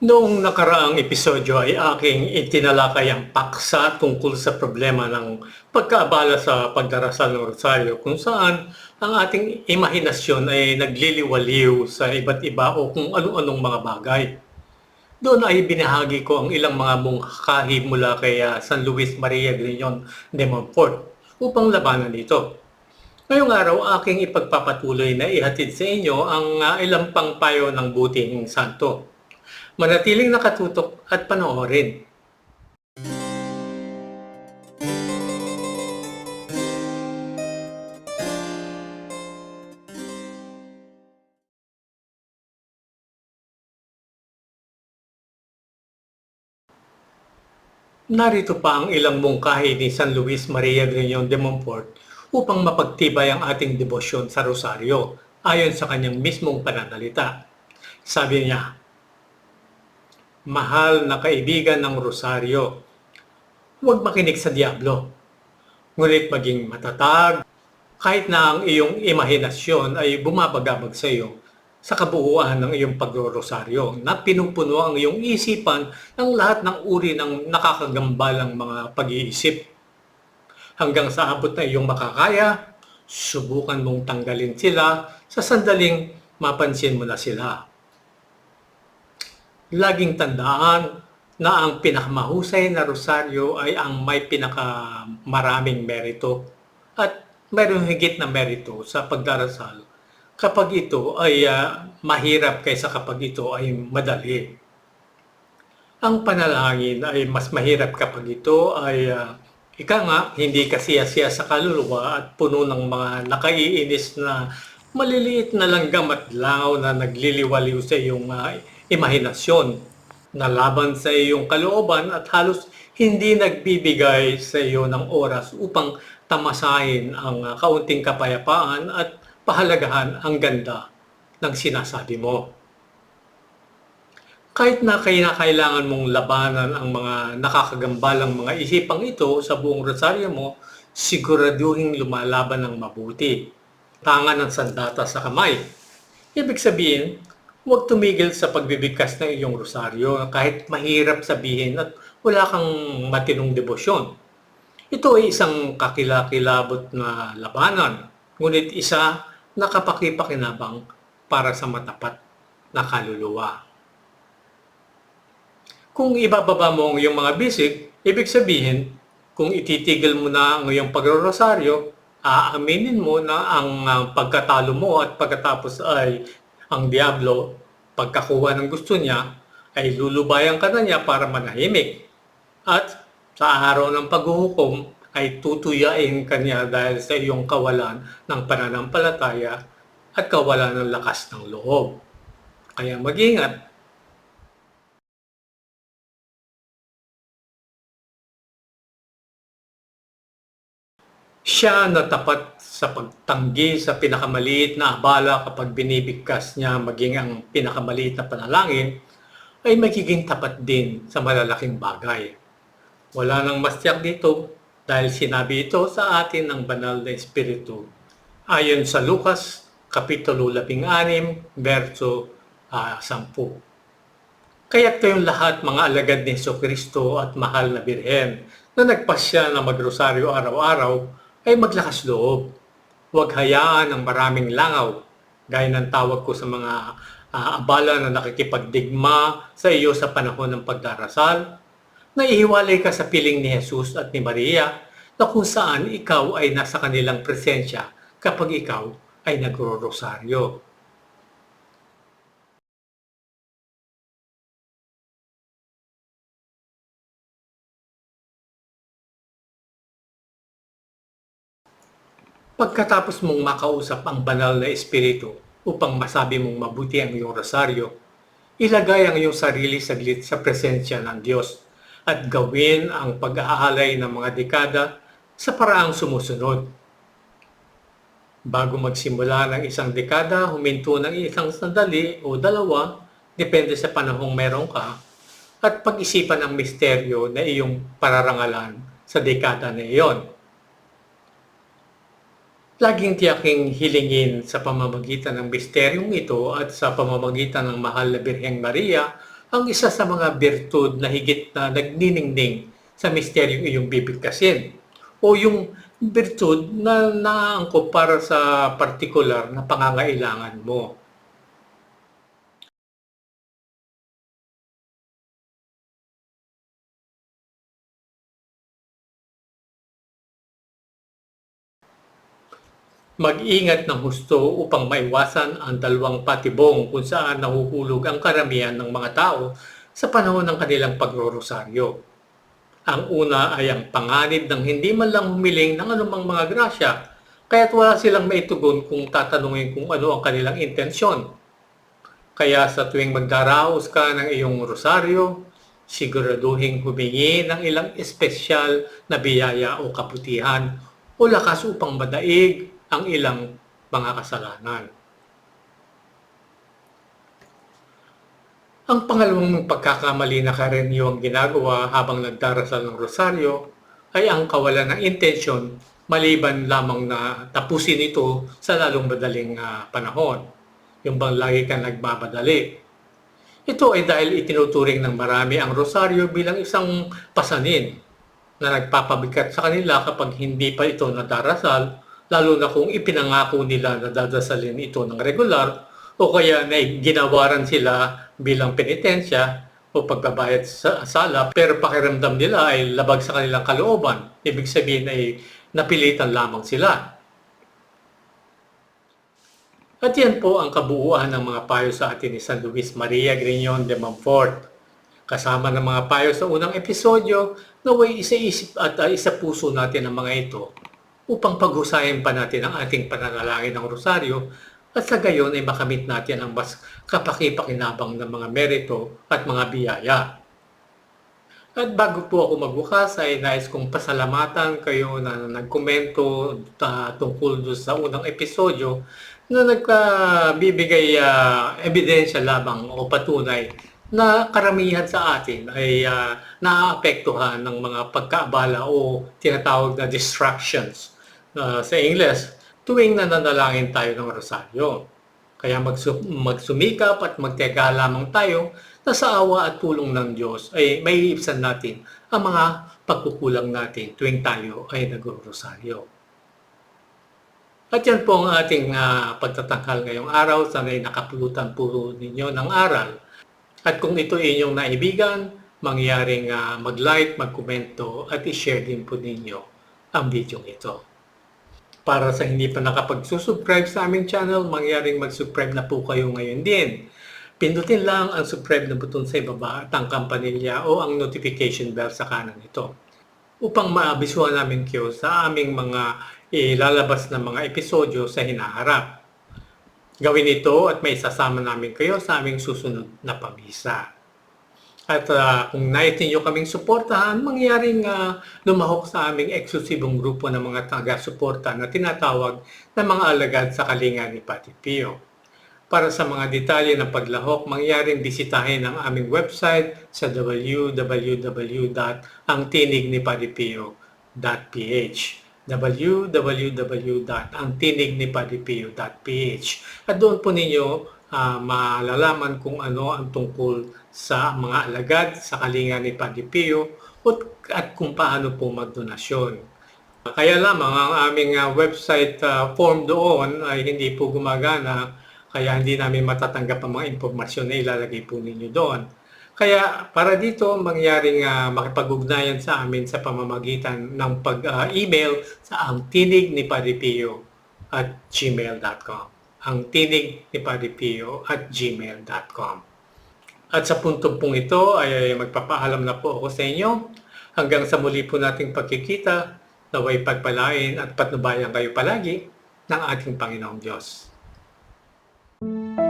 Noong nakaraang episodyo ay aking itinalakay ang paksa tungkol sa problema ng pagkaabala sa pagdarasal ng rosaryo kung saan ang ating imahinasyon ay nagliliwaliw sa iba't iba o kung ano-anong mga bagay. Doon ay binahagi ko ang ilang mga mungkahi mula kay ah, San Luis Maria Grignon de Montfort upang labanan ito. Ngayong araw aking ipagpapatuloy na ihatid sa inyo ang ah, ilang pang payo ng buting santo. Manatiling nakatutok at panoorin. Narito pa ang ilang mungkahi ni San Luis Maria Grignon de Montfort upang mapagtibay ang ating debosyon sa rosaryo ayon sa kanyang mismong pananalita. Sabi niya, Mahal na kaibigan ng rosaryo, huwag makinig sa diablo. Ngunit maging matatag kahit na ang iyong imahinasyon ay bumabagabag sa iyo sa kabuuan ng iyong pagrorosaryo na pinupuno ang iyong isipan ng lahat ng uri ng nakakagambalang mga pag-iisip. Hanggang sa abot na iyong makakaya, subukan mong tanggalin sila sa sandaling mapansin mo na sila. Laging tandaan na ang pinakamahusay na rosaryo ay ang may pinakamaraming merito at mayroong higit na merito sa pagdarasal kapag ito ay ah, mahirap kaysa kapag ito ay madali. Ang panalangin ay mas mahirap kapag ito ay ah, ika nga, hindi kasiya-siya sa kaluluwa at puno ng mga nakaiinis na maliliit na langgam at langaw na nagliliwaliw sa iyong ah, imahinasyon na laban sa iyong kalooban at halos hindi nagbibigay sa iyo ng oras upang tamasahin ang ah, kaunting kapayapaan at pahalagahan ang ganda ng sinasabi mo. Kahit na kailangan mong labanan ang mga nakakagambalang mga isipang ito sa buong rosaryo mo, siguraduhin lumalaban ng mabuti. Tangan ng sandata sa kamay. Ibig sabihin, huwag tumigil sa pagbibigkas ng iyong rosaryo kahit mahirap sabihin at wala kang matinong debosyon. Ito ay isang kakilakilabot na labanan, ngunit isa na kapakipakinabang para sa matapat na kaluluwa. Kung ibababa mo ang iyong mga bisig, ibig sabihin, kung ititigil mo na ang iyong pagrorosaryo, aaminin mo na ang ah, pagkatalo mo at pagkatapos ay ang Diablo, pagkakuha ng gusto niya, ay lulubayan ka na niya para manahimik. At sa araw ng paghuhukom, ay tutuyain ka niya dahil sa iyong kawalan ng pananampalataya at kawalan ng lakas ng loob. Kaya mag-ingat Siya na tapat sa pagtanggi sa pinakamaliit na abala kapag binibigkas niya maging ang pinakamaliit na panalangin, ay magiging tapat din sa malalaking bagay. Wala nang mas tiyak dito dahil sinabi ito sa atin ng banal na Espiritu. Ayon sa Lucas, Kapitulo 16, verso ah, 10. Kaya't kayong lahat mga alagad ni Yeso Kristo at mahal na Birhen na nagpasya na magrosaryo araw-araw ay maglakas loob. Huwag hayaan ang maraming langaw, gaya ng tawag ko sa mga ah, abala na nakikipagdigma sa iyo sa panahon ng pagdarasal, na ihiwalay ka sa piling ni Jesus at ni Maria na kung saan ikaw ay nasa kanilang presensya kapag ikaw ay nagro-rosaryo. Pagkatapos mong makausap ang banal na espiritu upang masabi mong mabuti ang iyong rosaryo, ilagay ang iyong sarili saglit sa presensya ng Diyos at gawin ang pag-aalay ng mga dekada sa paraang sumusunod. Bago magsimula ng isang dekada, huminto ng isang sandali o dalawa, depende sa panahong meron ka, at pag-isipan ang misteryo na iyong pararangalan sa dekada na iyon. Laging tiyaking hilingin sa pamamagitan ng misteryong ito at sa pamamagitan ng mahal na Birheng Maria ang isa sa mga birtud na higit na nagniningning sa misteryong iyong bibigkasin o yung birtud na naangkop para sa partikular na pangangailangan mo. Mag-ingat ng husto upang maiwasan ang dalawang patibong kung saan nahuhulog ang karamihan ng mga tao sa panahon ng kanilang pagrorosaryo. Ang una ay ang panganib ng hindi man lang humiling ng anumang mga grasya, kaya't wala silang maitugon kung tatanungin kung ano ang kanilang intensyon. Kaya sa tuwing magdaraos ka ng iyong rosaryo, siguraduhin humingi ng ilang espesyal na biyaya o kabutihan o lakas upang madaig ang ilang mga kasalanan. Ang pangalawang pagkakamali na karaniwang ginagawa habang nagdarasal ng rosaryo ay ang kawalan ng intensyon maliban lamang na tapusin ito sa lalong madaling uh, panahon. Yung bang lagi ka nagmamadali. Ito ay dahil itinuturing ng marami ang rosaryo bilang isang pasanin na nagpapabigat sa kanila kapag hindi pa ito nadarasal lalo na kung ipinangako nila na dadasalin ito ng regular o kaya na ginawaran sila bilang penitensya o pagbabayad sa sala pero pakiramdam nila ay labag sa kanilang kalooban. Ibig sabihin ay napilitan lamang sila. At yan po ang kabuuan ng mga payo sa atin ni San Luis Maria Grignon de Montfort. Kasama ng mga payo sa unang episodyo na way isa-isip at uh, isa puso natin ang mga ito upang paghusayin pa natin ang ating pananalangin ng rosaryo at sa gayon ay makamit natin ang mas kapakipakinabang ng mga merito at mga biyaya. At bago po ako magbukas ay nais kong pasalamatan kayo na nagkomento uh, tungkol doon sa unang episodyo na nagbibigay uh, ebidensya lamang o patunay na karamihan sa atin ay uh, naaapektuhan ng mga pagkaabala o tinatawag na distractions sa English tuwing nananalangin tayo ng rosaryo. Kaya magsu- magsumikap at magteka lamang tayo na sa awa at tulong ng Diyos ay may iibsan natin ang mga pagkukulang natin tuwing tayo ay nag-rosaryo. At yan po ang ating uh, pagtatanghal ngayong araw. Sana'y nakapulutan po ninyo ng aral. At kung ito inyong naibigan, mangyaring uh, mag-like, mag-komento at i-share din po ninyo ang video ito. Para sa hindi pa nakapag-subscribe sa aming channel, mangyaring mag-subscribe na po kayo ngayon din. Pindutin lang ang subscribe na button sa ibaba at ang kampanilya o ang notification bell sa kanan nito upang maabisuhan namin kayo sa aming mga ilalabas na mga episodyo sa hinaharap. Gawin ito at may sasama namin kayo sa aming susunod na pamisa. At uh, kung nais ninyo kaming suportahan, mangyaring uh, lumahok sa aming eksklusibong grupo ng mga taga-suporta na tinatawag na mga alagad sa kalinga ni Pati Pio. Para sa mga detalye ng paglahok, mangyaring bisitahin ang aming website sa www.angtinignipatipio.ph www.angtinignipatipio.ph At doon po ninyo uh, malalaman kung ano ang tungkol sa mga alagad sa kalinga ni Padre Pio at kung paano po magdonasyon. Kaya lamang ang aming uh, website uh, form doon ay hindi po gumagana kaya hindi namin matatanggap ang mga impormasyon na ilalagay po ninyo doon. Kaya para dito mangyaring uh, makipag-ugnayan sa amin sa pamamagitan ng pag-email uh, sa ang tinig ni at gmail.com ang tinig ni Padre Pio at gmail.com. At sa punto pong ito ay magpapaalam na po ako sa inyo. Hanggang sa muli po nating pagkikita, naway pagpalain at patnubayan kayo palagi ng ating Panginoong Diyos. Thank.